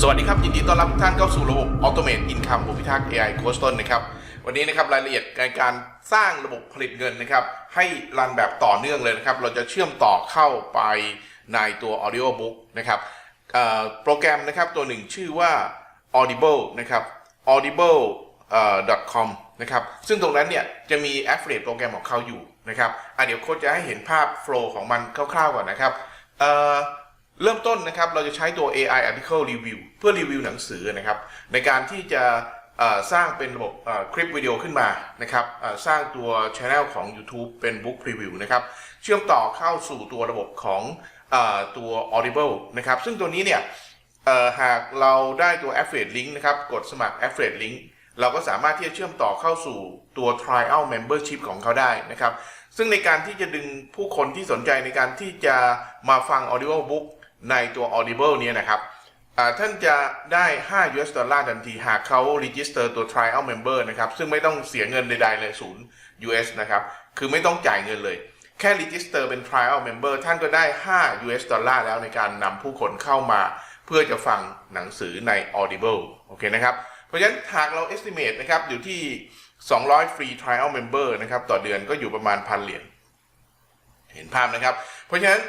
สวัสดีครับ ยินดีต้อนรับทุกท่านเข้าสู่ระบบ Automate Income ผมพิทักษ์ AI Coach ต้นนะครับ วันนี้นะครับรายละเอียดในการสร้างระบบผลิตเงินนะครับ ให้รันแบบต่อเนื่องเลยนะครับ เราจะเชื่อมต่อเข้าไปในตัว Audio Book นะครับโปรแกรมนะครับตัวหนึ่งชื่อว่า Audible นะครับ audible com นะครับ ซึ่งตรงนั้นเนี่ยจะมี affiliate โปรแกรมของเขาอยู่นะครับอะเดี๋ยวโค้ชจะให้เห็นภาพ flow ของมันคร่าวๆก่อนนะครับ เริ่มต้นนะครับเราจะใช้ตัว AI article review เพื่อรีวิวหนังสือนะครับในการที่จะสร้างเป็นระบบคลิปวิดีโอขึ้นมานะครับสร้างตัว Channel ของ YouTube เป็น Book Preview นะครับเชื่อมต่อเข้าสู่ตัวระบบของอตัว Audible นะครับซึ่งตัวนี้เนี่ยหากเราได้ตัว Affiliate Link นะครับกดสมัคร Affiliate Link เราก็สามารถที่จะเชื่อมต่อเข้าสู่ตัว Trial Membership ของเขาได้นะครับซึ่งในการที่จะดึงผู้คนที่สนใจในการที่จะมาฟัง Audio Book ในตัว Audible เนี่ยนะครับท่านจะได้ 5 US ดอลลาร์ทันที หากเขา register ตัว trial member นะครับ ซึ่งไม่ต้องเสียเงินใดๆเลยศูนย์ US นะครับ คือไม่ต้องจ่ายเงินเลย แค่ register เป็น trial member ท่านก็ได้ 5 US ดอลลาร์แล้วในการนำผู้คนเข้ามา เพื่อจะฟังหนังสือใน Audible โอเคนะครับ เพราะฉะนั้นหากเรา estimate นะครับ อยู่ที่ 200 free trial member นะครับ ต่อเดือนก็อยู่ประมาณพันเหรียญ เห็นภาพนะครับ เพราะฉะนั้น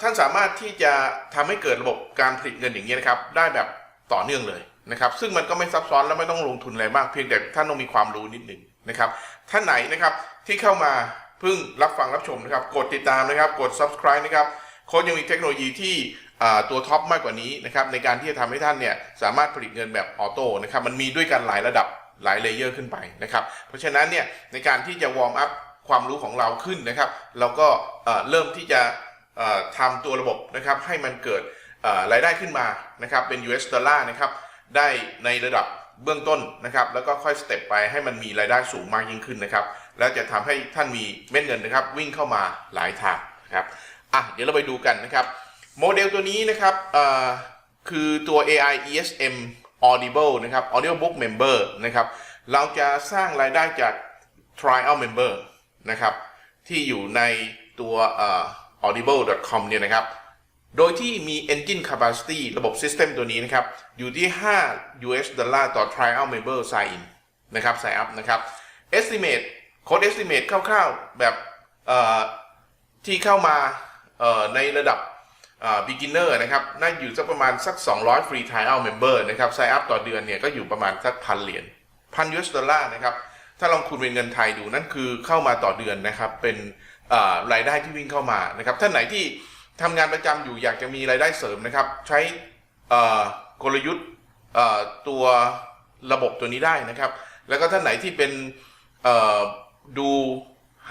ท่านสามารถที่จะทำให้เกิดระบบการผลิตเงินอย่างนี้นะครับ ได้แบบต่อเนื่องเลยนะครับ ซึ่งมันก็ไม่ซับซ้อนและไม่ต้องลงทุนอะไรมากเพียงแต่ท่านต้องมีความรู้นิดหนึ่งนะครับ ท่านไหนนะครับที่เข้ามาเพิ่งรับฟังรับชมนะครับ กดติดตามนะครับ กด subscribe นะครับโค้ดยังมีเทคโนโลยีที่ตัวท็อปมากกว่านี้นะครับในการที่จะทำให้ท่านเนี่ยสามารถผลิตเงินแบบออโต้นะครับมันมีด้วยกันหลายระดับหลายเลเยอร์ขึ้นไปนะครับ เพราะฉะนั้นเนี่ยในการที่จะวอร์มอัพความรู้ของเราขึ้นนะครับ เราก็เริ่มที่จะ ทำตัวระบบนะครับให้มันเกิดรายได้ขึ้นมานะครับเป็น US ดอลลาร์นะครับได้ในระดับเบื้องต้นนะครับแล้วก็ค่อยสเต็ปไปให้มันมีรายได้สูงมากยิ่งขึ้นนะครับแล้วจะทำให้ท่านมีเม็ดเงินนะครับวิ่งเข้ามาหลายทางนะครับอะเดี๋ยวเราไปดูกันนะครับโมเดลตัวนี้นะครับคือตัว AI ESM Audible นะครับ Audio Book Member นะครับเราจะสร้างรายได้จาก Trial Member นะครับที่อยู่ในตัว audible.com เนี่ยนะครับ โดยที่มี engine capacity ระบบ system ตัวนี้นะครับ อยู่ที่ 5 US ดอลลาร์ต่อ trial member sign in นะครับ sign up นะครับ estimate code estimate คร่าวๆ แบบที่เข้ามาในระดับ beginner นะครับ น่าอยู่สักประมาณสัก 200 free trial member นะครับ sign up ต่อเดือนเนี่ยก็อยู่ประมาณสักพันเหรียญพัน US ดอลลาร์นะครับ ถ้าลองคูณเป็นเงินไทยดูนั่นคือเข้ามาต่อเดือนนะครับ เป็นรายได้ที่วิ่งเข้ามานะครับท่านไหนที่ทำงานประจำอยู่อยากจะมีรายได้เสริมนะครับ ใช้กลยุทธ์ตัวระบบตัวนี้ได้นะครับ แล้วก็ท่านไหนที่เป็นดู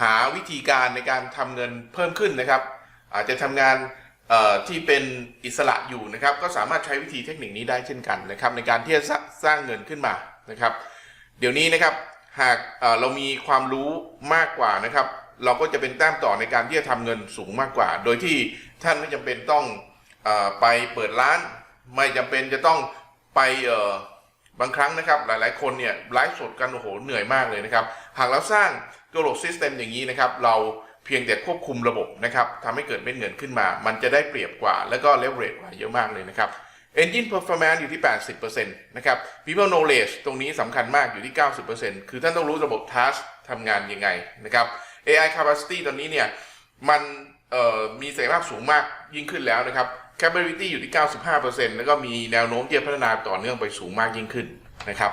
หาวิธีการในการทำเงินเพิ่มขึ้นนะครับ อาจจะทำงานที่เป็นอิสระอยู่นะครับ ก็สามารถใช้วิธีเทคนิคนี้ได้เช่นกันนะครับ ในการที่จะสร้างเงินขึ้นมานะครับ เดี๋ยวนี้นะครับ หากเรามีความรู้มากกว่านะครับ เราก็จะเป็นแต้มต่อในการที่จะทำเงินสูงมากกว่า โดยที่ท่านไม่จำเป็นต้องอไปเปิดร้าน ไม่จำเป็นจะต้องไปบางครั้งนะครับ หลายๆ คนเนี่ยไลฟ์สดกันโอ้โหเหนื่อยมากเลยนะครับ หากเราสร้างตัวระบบซิสเต็มอย่างนี้นะครับ เราเพียงแต่ควบคุมระบบนะครับทำให้เกิดเม็ดเงินขึ้นมา มันจะได้เปรียบกว่า แล้วก็เลเวอเรจกว่าเยอะมากเลยนะครับ Engine Performance อยู่ที่ 80%นะครับ People Knowledge ตรงนี้สำคัญมากอยู่ที่ 90%คือท่านต้องรู้ระบบ Task ทำงานยังไงนะครับ AI Capacity ตอนนี้เนี่ยมันมีศักยภาพสูงมากยิ่งขึ้นแล้วนะครับ Capability อยู่ที่ 95%แล้วก็มีแนวโน้มที่จะพัฒนาต่อเนื่องไปสูงมากยิ่งขึ้นนะครับ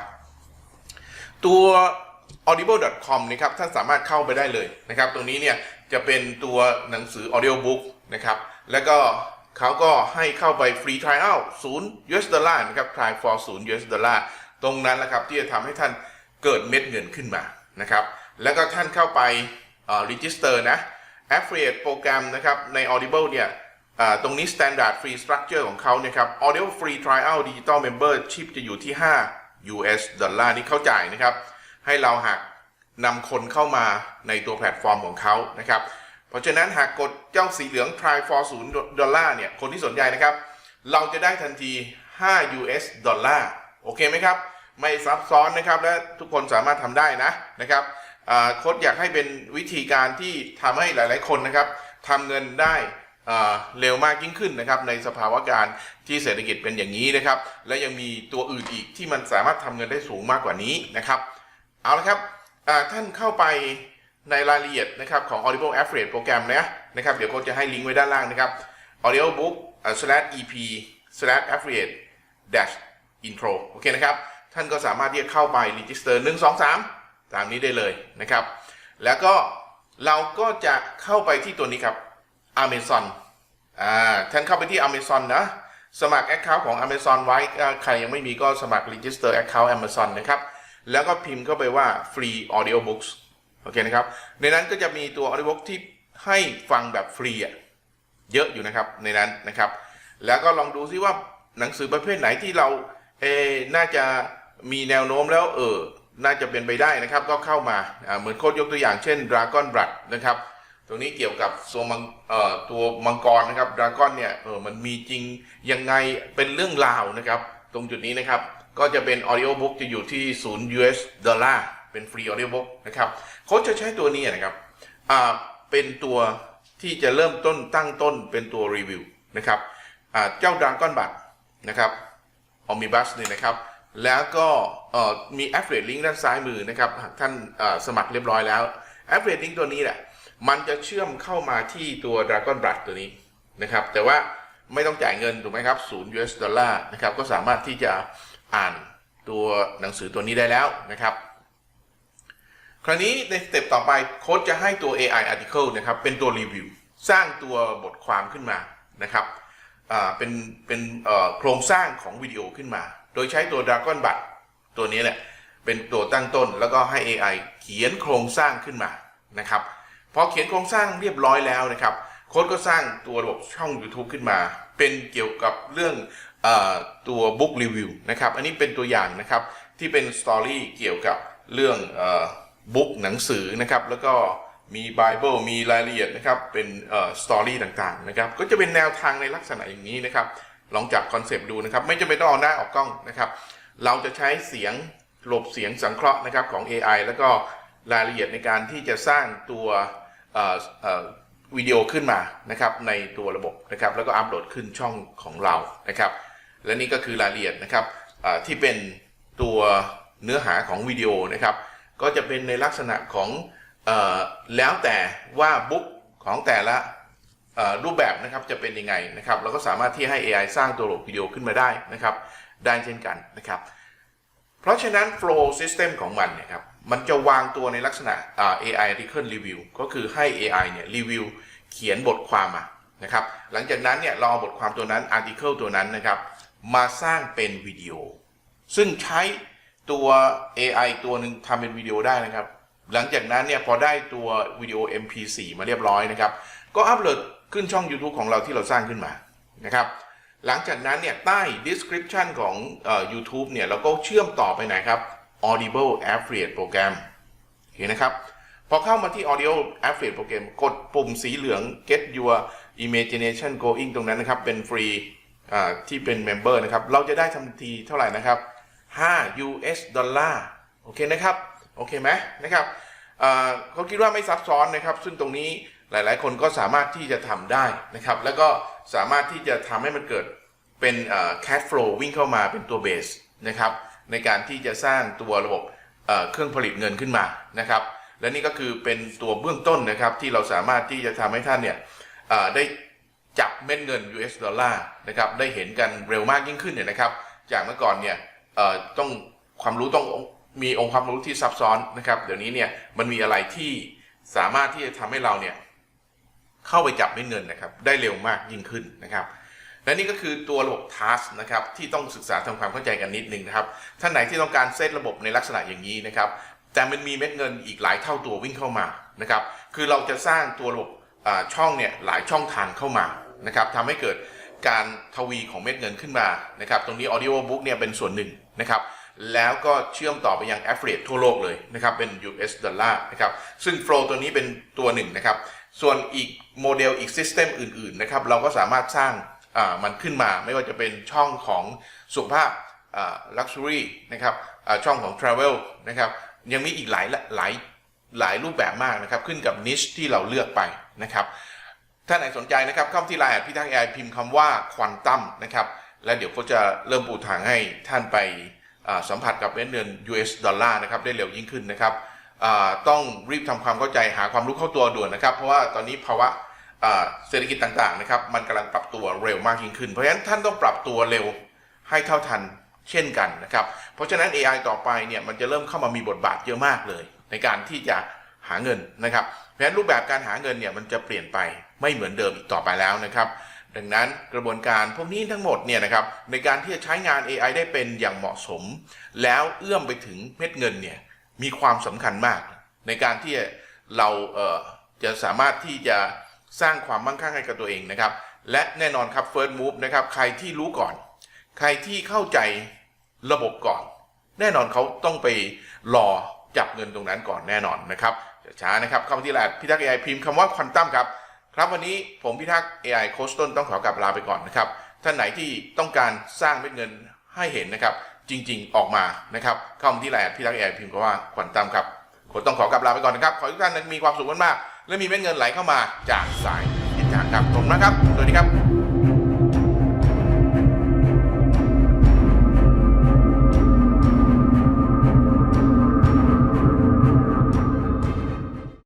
ตัว audible.com นะครับท่านสามารถเข้าไปได้เลยนะครับ ตรงนี้เนี่ยจะเป็นตัวหนังสือ audio book นะครับ แล้วก็ เขาก็ให้เข้าไปฟรี trial 0 US ดอลลาร์นะครับ try for 0 US ดอลลาร์ตรงนั้นแหละครับที่จะทำให้ท่านเกิดเม็ดเงินขึ้นมานะครับ แล้วก็ท่านเข้าไปเอ่อ register นะ affiliate โปรแกรมนะครับใน audible เนี่ยตรงนี้ standard free structure ของเขาเนี่ยครับ audio free trial digital membership จะอยู่ที่ 5 US ดอลลาร์นี่เข้าจ่ายนะครับ ให้เราหากนำคนเข้ามาในตัวแพลตฟอร์มของเขานะครับ เพราะฉะนั้นหากกดเจ้าสีเหลือง try for 0ดอลลาร์เนี่ย คนที่สนใจนะครับ เราจะได้ทันที 5 US ดอลลาร์ โอเคไหมครับ ไม่ซับซ้อนนะครับ และทุกคนสามารถทำได้นะนะครับโค้ดอยากให้เป็นวิธีการที่ทำให้หลาย ๆ คนนะครับทำเงินได้เร็วมากยิ่งขึ้นนะครับในสภาวะการที่เศรษฐกิจเป็นอย่างนี้นะครับ และยังมีตัวอื่นอีกที่มันสามารถทำเงินได้สูงมากกว่านี้นะครับ เอาละครับท่านเข้าไป ในรายละเอียดนะครับของ Audible Affiliate โปรแกรมนะนะครับเดี๋ยวโค้ชจะให้ลิงก์ไว้ด้านล่างนะครับ audiobook slash ep slash affiliate dash intro โอเคนะครับ ท่านก็สามารถที่จะเข้าไป register 1 2 3 ตามนี้ได้เลยนะครับ แล้วก็เราก็จะเข้าไปที่ตัวนี้ครับ Amazon อ่าท่านเข้าไปที่ Amazon นะ สมัคร Account ของ Amazon ไว้ ใครยังไม่มีก็สมัคร Register Account Amazon นะครับ แล้วก็พิมพ์เข้าไปว่า Free Audiobooks โอเคนะครับ ในนั้นก็จะมีตัว Audiobook ที่ให้ฟังแบบฟรีอะเยอะอยู่นะครับในนั้นนะครับ แล้วก็ลองดูซิว่าหนังสือประเภทไหนที่เราเอน่าจะมีแนวโน้มแล้วเออน่าจะเป็นไปได้นะครับ ก็เข้ามาเหมือนโค้ดยกตัวอย่างเช่น Dragon Blood นะครับ ตรงนี้เกี่ยวกับตัวมังเอ่อตัวมังกรนะครับ Dragon เนี่ยเออมันมีจริงยังไงเป็นเรื่องราวนะครับ ตรงจุดนี้นะครับ ก็จะเป็น audio book จะอยู่ที่0 US ดอลลาร์ เป็นฟรี audio book นะครับโค้ชจะใช้ตัวนี้นะครับอ่าเป็นตัวที่จะเริ่มต้นตั้งต้นเป็นตัวรีวิวนะครับอ่าเจ้าดราก้อนบัตนะครับออม b บัสนี่นะครับ แล้วก็มี affiliate link ด้านซ้ายมือนะครับหากท่านสมัครเรียบร้อยแล้ว affiliate link ตัวนี้แหละมันจะเชื่อมเข้ามาที่ตัว Dragon Blood ตัวนี้นะครับ แต่ว่าไม่ต้องจ่ายเงินถูกไหมครับ0 US ดอลลาร์นะครับ ก็สามารถที่จะอ่านตัวหนังสือตัวนี้ได้แล้วนะครับ คราวนี้ในสเต็ปต่อไปโค้ดจะให้ตัว AI article นะครับเป็นตัวรีวิวสร้างตัวบทความขึ้นมานะครับเป็นเป็นโครงสร้างของวิดีโอขึ้นมา โดยใช้ตัว Dragon b u t ตัวนี้แหละเป็นตัวตั้งต้นแล้วก็ให้ AI เขียนโครงสร้างขึ้นมานะครับพอเขียนโครงสร้างเรียบร้อยแล้วนะครับโค้ดก็สร้างตัวระบบช่อง YouTube ขึ้นมา เป็นเกี่ยวกับเรื่องอตัว Book Review นะครับอันนี้เป็นตัวอย่างนะครับที่เป็นสตอรี่เกี่ยวกับเรื่อง บุ๊กหนังสือนะครับ แล้วก็มีไบเบิลมีรายละเอียดนะครับ เป็นสตอรี่ต่างๆนะครับ ก็จะเป็นแนวทางในลักษณะอย่างนี้นะครับ ลองจับคอนเซปต์ดูนะครับ ไม่จำเป็นต้องเอาหน้าออกกล้องนะครับ เราจะใช้เสียงหลบเสียงสังเคราะห์นะครับของ AI แล้วก็รายละเอียดในการที่จะสร้างตัววิดีโอขึ้นมานะครับในตัวระบบนะครับ แล้วก็อัปโหลดขึ้นช่องของเรานะครับ และนี่ก็คือรายละเอียดนะครับที่เป็นตัวเนื้อหาของวิดีโอนะครับ ก็จะเป็นในลักษณะของออแล้วแต่ว่าบุ๊กของแต่ละรูปแบบนะครับจะเป็นยังไงนะครับเราก็สามารถที่ให้ AI สร้างตัวระบบวิดีโอขึ้นมาได้นะครับได้เช่นกันนะครับ เพราะฉะนั้น flow system ของมันเนี่ยครับมันจะวางตัวในลักษณะอ่า AI article review ก็คือให้ AI เนี่ยรีวิวเขียนบทความมานะครับหลังจากนั้นเนี่ยเราเอาบทความตัวนั้น article ตัวนั้นนะครับมาสร้างเป็นวิดีโอ ซึ่งใช้ ตัว AI ตัวหนึ่งทำเป็นวิดีโอได้นะครับ หลังจากนั้นเนี่ยพอได้ตัววิดีโอ MP4 มาเรียบร้อยนะครับ ก็อัปโหลดขึ้นช่อง YouTube ของเราที่เราสร้างขึ้นมานะครับ หลังจากนั้นเนี่ยใต้ description ของอ YouTube เนี่ยเราก็เชื่อมต่อไปไหนครับ Audible Affiliate Program โอเคนะครับ พอเข้ามาที่ Audio Affiliate Program กดปุ่มสีเหลือง Get Your Imagination Going ตรงนั้นนะครับ เป็นฟรีที่เป็น Member นะครับ เราจะได้ทันทีเท่าไหร่นะครับ 5 US ดอลลาร์โอเคนะครับ โอเคไหมนะครับเขาคิดว่าไม่ซับซ้อนนะครับ ซึ่งตรงนี้หลาย ๆ คนก็สามารถที่จะทำได้นะครับ แล้วก็สามารถที่จะทำให้มันเกิดเป็น cash flow วิ่งเข้ามาเป็นตัวเบสนะครับในการที่จะสร้างตัวระบบเครื่องผลิตเงินขึ้นมานะครับ และนี่ก็คือเป็นตัวเบื้องต้นนะครับที่เราสามารถที่จะทำให้ท่านเนี่ยได้จับเม็ดเงิน US ดอลลาร์นะครับได้เห็นกันเร็วมากยิ่งขึ้นเนี่ยนะครับ จากเมื่อก่อนเนี่ย ต้องความรู้ต้องมีองค์ความรู้ที่ซับซ้อนนะครับ เดี๋ยวนี้เนี่ยมันมีอะไรที่สามารถที่จะทำให้เราเนี่ยเข้าไปจับเม็ดเงินนะครับ ได้เร็วมากยิ่งขึ้นนะครับ และนี่ก็คือตัวระบบ task นะครับที่ต้องศึกษาทำความเข้าใจกันนิดนึงนะครับ ท่านไหนที่ต้องการเซตระบบในลักษณะอย่างนี้นะครับ แต่มันมีเม็ดเงินอีกหลายเท่าตัววิ่งเข้ามานะครับ คือเราจะสร้างตัวระบบช่องเนี่ยหลายช่องทางเข้ามานะครับทำให้เกิด การทวีของเม็ดเงินขึ้นมานะครับตรงนี้ audio book เนี่ยเป็นส่วนหนึ่งนะครับแล้วก็เชื่อมต่อไปยัง affiliate ทั่วโลกเลยนะครับเป็น US ดอลลาร์นะครับซึ่ง flow ตัวนี้เป็นตัวหนึ่งนะครับส่วนอีกโมเดลอีก system อื่นๆนะครับเราก็สามารถสร้างมันขึ้นมาไม่ว่าจะเป็นช่องของสุขภาพ luxury นะครับช่องของ travel นะครับยังมีอีกหลายหลายหลายรูปแบบมากนะครับขึ้นกับ niche ที่เราเลือกไปนะครับ ถ้าไหนสนใจนะครับเข้าที่ไลน์พี่ทักแอพิมพ์คำว่าควอนตัมนะครับ และเดี๋ยวเขาจะเริ่มปูทางให้ท่านไปสัมผัสกับเม็ดเงิน US ดอลลาร์นะครับได้เร็วยิ่งขึ้นนะครับต้องรีบทำความเข้าใจหาความรู้เข้าตัวด่วนนะครับ เพราะว่าตอนนี้ภาวะเศรษฐกิจต่างๆนะครับมันกำลังปรับตัวเร็วมากยิ่งขึ้น เพราะฉะนั้นท่านต้องปรับตัวเร็วให้เท่าทันเช่นกันนะครับ เพราะฉะนั้น AI ต่อไปเนี่ยมันจะเริ่มเข้ามามีบทบาทเยอะมากเลย ในการที่จะหาเงินนะครับ เพราะฉะนั้นรูปแบบการหาเงินเนี่ยมันจะเปลี่ยนไปไม่เหมือนเดิมอีกต่อไปแล้วนะครับ ดังนั้นกระบวนการพวกนี้ทั้งหมดเนี่ยนะครับในการที่จะใช้งาน AI ได้เป็นอย่างเหมาะสม แล้วเอื้อมไปถึงเม็ดเงินเนี่ยมีความสำคัญมาก ในการที่เราเจะสามารถที่จะสร้างความมั่งคั่งให้กับตัวเองนะครับ และแน่นอนครับ First Move นะครับใครที่รู้ก่อน ใครที่เข้าใจระบบก่อน แน่นอนเขาต้องไปรอจับเงินตรงนั้นก่อนแน่นอนนะครับ อย่าช้านะครับเข้ามาที่แลดพิทักษ์ AI พิมพ์คำว่าควอนตัมครับ ครับวันนี้ผมพิทักษ์ AI โค้ชต้นต้องขอกลับลาไปก่อนนะครับ ท่านไหนที่ต้องการสร้างเม็ดเงินให้เห็นนะครับ จริง ๆ ออกมานะครับ เข้ามาที่แลดพิทักษ์ AI พิมพ์คำว่าควอนตัมครับผมต้องขอกลับลาไปก่อนนะครับ ขอให้ทุกท่านมีความสุขมากๆและมีเม็ดเงินไหลเข้ามาจากสายทิศทางครับผมนะครับ สวัสดีครับ